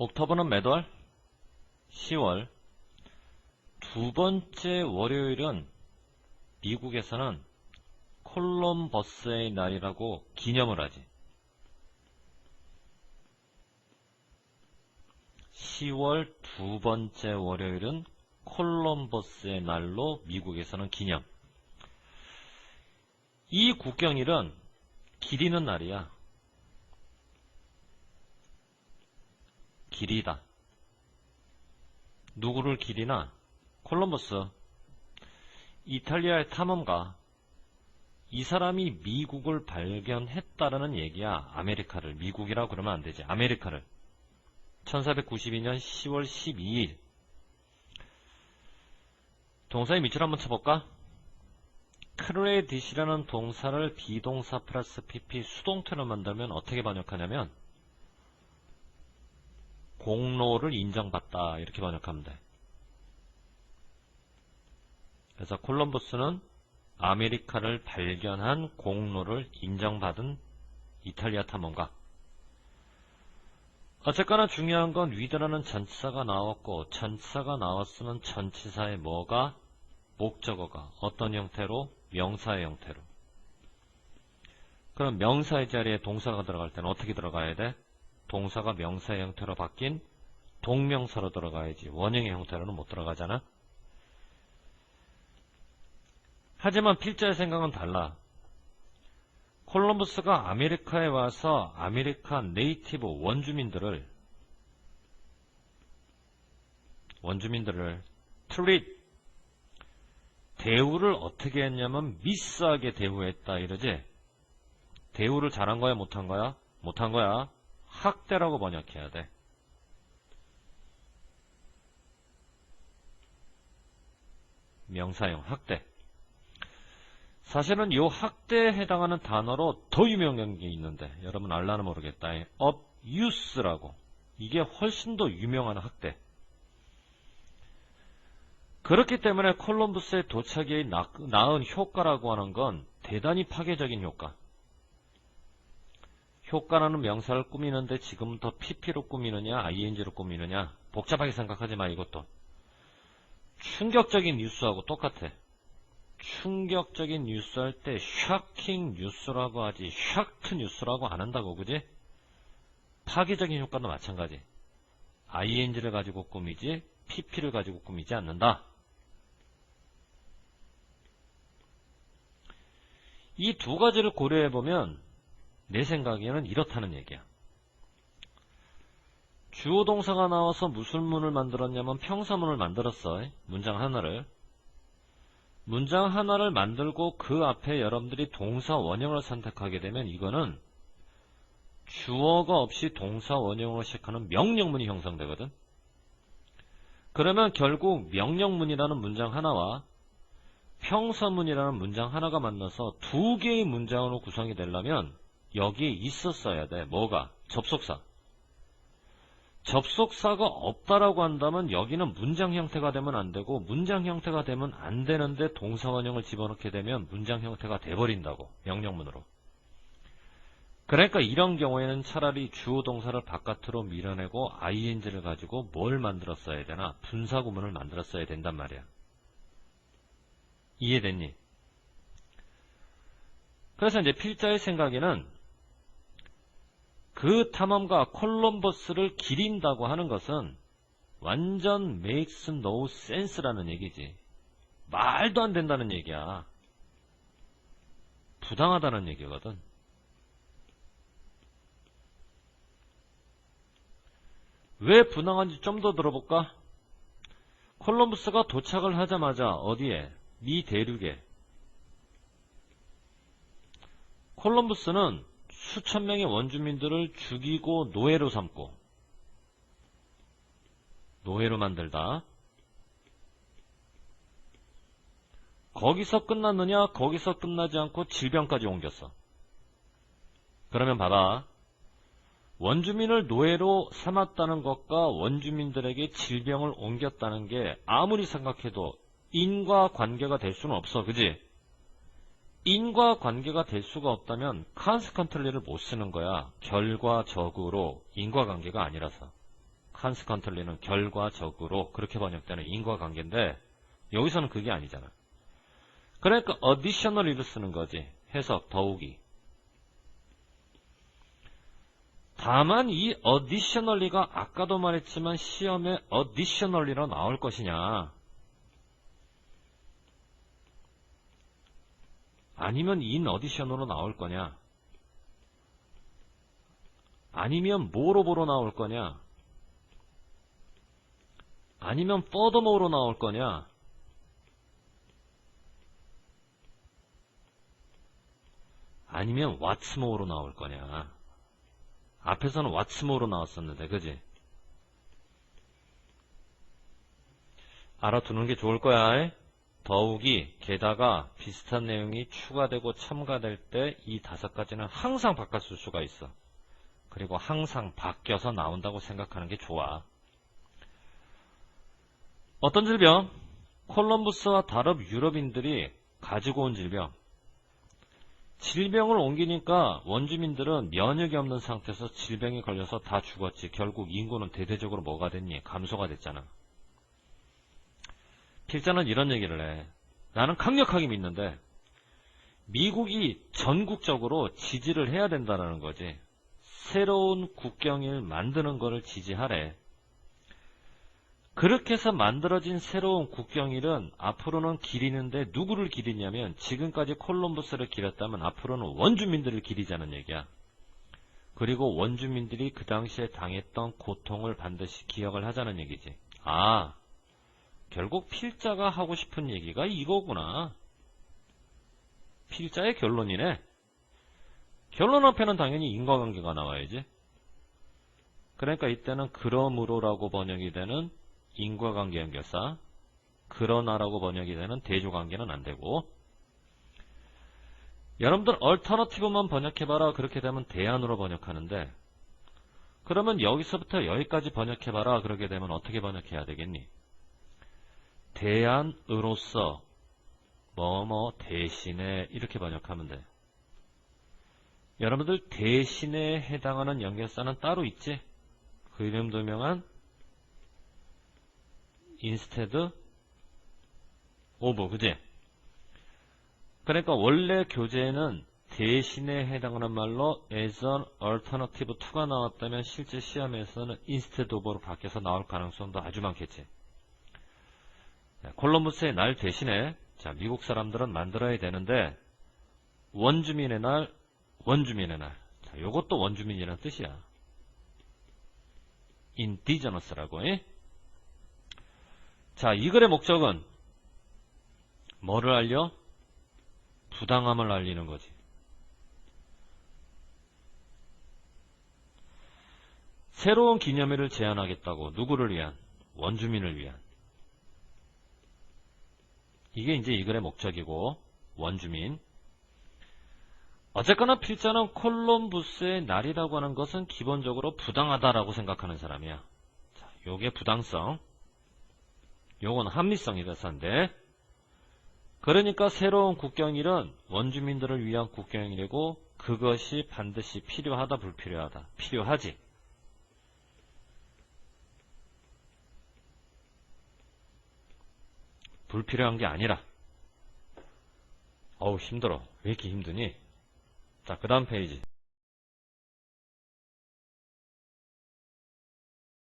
옥토버는 몇 월? 10월. 두 번째 월요일은 미국에서는 콜럼버스의 날이라고 기념을 하지. 10월 두 번째 월요일은 콜럼버스의 날로 미국에서는 기념. 이 국경일은 기리는 날이야. 길이다. 누구를 기리나? 콜럼버스. 이탈리아의 탐험가. 이 사람이 미국을 발견했다라는 얘기야. 아메리카를. 미국이라고 그러면 안 되지. 아메리카를. 1492년 10월 12일. 동사의 밑줄 한번 쳐볼까? 크레딧이라는 동사를 비동사 플러스 pp 수동태로 만들면 어떻게 번역하냐면 공로를 인정받다 이렇게 번역하면 돼. 그래서 콜럼버스는 아메리카를 발견한 공로를 인정받은 이탈리아 탐험가. 어쨌거나 중요한 건 위드라는 전치사가 나왔고 전치사가 나왔으면 전치사의 뭐가 목적어가 어떤 형태로 명사의 형태로. 그럼 명사의 자리에 동사가 들어갈 때는 어떻게 들어가야 돼? 동사가 명사의 형태로 바뀐 동명사로 들어가야지 원형의 형태로는 못 들어가잖아. 하지만 필자의 생각은 달라. 콜럼버스가 아메리카에 와서 아메리카 네이티브 원주민들을 원주민들을 트릿 대우를 어떻게 했냐면 미스하게 대우했다 이러지 대우를 잘한 거야 못한 거야 못한 거야 학대라고 번역해야 돼. 명사형 학대. 사실은 이 학대에 해당하는 단어로 더 유명한 게 있는데 여러분 알라는 모르겠다. Abuse라고. 이게 훨씬 더 유명한 학대. 그렇기 때문에 콜럼부스의 도착이 낳은 효과라고 하는 건 대단히 파괴적인 효과. 효과라는 명사를 꾸미는데 지금부터 pp로 꾸미느냐 ing로 꾸미느냐 복잡하게 생각하지 마 이것도. 충격적인 뉴스하고 똑같아. 충격적인 뉴스 할 때 샤킹 뉴스라고 하지 샥트 뉴스라고 안 한다고 그지? 파괴적인 효과도 마찬가지. ing를 가지고 꾸미지 pp를 가지고 꾸미지 않는다. 이 두 가지를 고려해보면 내 생각에는 이렇다는 얘기야. 주어 동사가 나와서 무슨 문을 만들었냐면 평사문을 만들었어. 문장 하나를. 문장 하나를 만들고 그 앞에 여러분들이 동사 원형을 선택하게 되면 이거는 주어가 없이 동사 원형으로 시작하는 명령문이 형성되거든. 그러면 결국 명령문이라는 문장 하나와 평서문이라는 문장 하나가 만나서 두 개의 문장으로 구성이 되려면 여기에 있었어야 돼. 뭐가? 접속사. 접속사가 없다라고 한다면 여기는 문장 형태가 되면 안 되고 문장 형태가 되면 안 되는데 동사원형을 집어넣게 되면 문장 형태가 돼버린다고. 명령문으로. 그러니까 이런 경우에는 차라리 주어 동사를 바깥으로 밀어내고 ing를 가지고 뭘 만들었어야 되나? 분사구문을 만들었어야 된단 말이야. 이해됐니? 그래서 이제 필자의 생각에는 그 탐험가 콜럼버스를 기린다고 하는 것은 완전 makes no sense라는 얘기지. 말도 안 된다는 얘기야. 부당하다는 얘기거든. 왜 부당한지 좀 더 들어볼까? 콜럼버스가 도착을 하자마자 어디에? 미 대륙에 콜럼부스는 수천 명의 원주민들을 죽이고 노예로 삼고 노예로 만들다. 거기서 끝났느냐? 거기서 끝나지 않고 질병까지 옮겼어. 그러면 봐봐. 원주민을 노예로 삼았다는 것과 원주민들에게 질병을 옮겼다는 게 아무리 생각해도 인과 관계가 될 수는 없어. 그지? 인과 관계가 될 수가 없다면 컨스컨틀리를 못 쓰는 거야. 결과적으로 인과관계가 아니라서. consequently는 결과적으로 그렇게 번역되는 인과관계인데 여기서는 그게 아니잖아. 그러니까 additionally를 쓰는 거지. 해석 더욱이. 다만 이 additionally가 아까도 말했지만 시험에 additionally로 나올 것이냐 아니면 in addition으로 나올 거냐? 아니면 뭐로보로 나올 거냐? 아니면 furthermore로 나올 거냐? 아니면 more로 나올 거냐? 앞에서는 more로 나왔었는데 그지? 알아두는 게 좋을 거야 더욱이 게다가 비슷한 내용이 추가되고 첨가될 때 이 다섯 가지는 항상 바꿨을 수가 있어 그리고 항상 바뀌어서 나온다고 생각하는 게 좋아 어떤 질병? 콜럼부스와 다른 유럽인들이 가지고 온 질병. 질병을 옮기니까 원주민들은 면역이 없는 상태에서 질병에 걸려서 다 죽었지. 결국 인구는 대대적으로 뭐가 됐니? 감소가 됐잖아. 필자는 이런 얘기를 해. 나는 강력하게 믿는데 미국이 전국적으로 지지를 해야 된다는 거지. 새로운 국경을 만드는 것을 지지하래. 그렇게 해서 만들어진 새로운 국경일은 앞으로는 기리는데 누구를 기리냐면 지금까지 콜럼버스를 기렸다면 앞으로는 원주민들을 기리자는 얘기야. 그리고 원주민들이 그 당시에 당했던 고통을 반드시 기억을 하자는 얘기지. 아, 결국 필자가 하고 싶은 얘기가 이거구나. 필자의 결론이네. 결론 앞에는 당연히 인과관계가 나와야지. 그러니까 이때는 그러므로라고 번역이 되는 인과관계 연결사 그러나라고 번역이 되는 대조관계는 안되고 여러분들 얼터너티브만 번역해봐라 그렇게 되면 대안으로 번역하는데 그러면 여기서부터 여기까지 번역해봐라 그렇게 되면 어떻게 번역해야 되겠니? 대안으로서 뭐뭐 대신에 이렇게 번역하면 돼. 여러분들 대신에 해당하는 연결사는 따로 있지? 그 이름 도명한 instead of 그지? 그러니까 원래 교재에는 대신에 해당하는 말로 as an alternative to가 나왔다면 실제 시험에서는 instead of로 바뀌어서 나올 가능성도 아주 많겠지. 콜럼부스의 날 대신에 자 미국 사람들은 만들어야 되는데 원주민의 날, 원주민의 날. 자, 요것도 원주민이라는 뜻이야. 인디저너스라고. 예? 자, 이 글의 목적은 뭐를 알려? 부당함을 알리는 거지. 새로운 기념일을 제안하겠다고 누구를 위한? 원주민을 위한. 이게 이제 이 글의 목적이고 원주민. 어쨌거나 필자는 콜럼부스의 날이라고 하는 것은 기본적으로 부당하다라고 생각하는 사람이야. 자, 요게 부당성. 요건 합리성이라서인데 그러니까 새로운 국경일은 원주민들을 위한 국경일이고 그것이 반드시 필요하다 불필요하다 필요하지 불필요한 게 아니라. 어우 힘들어. 왜 이렇게 힘드니? 자 그 다음 페이지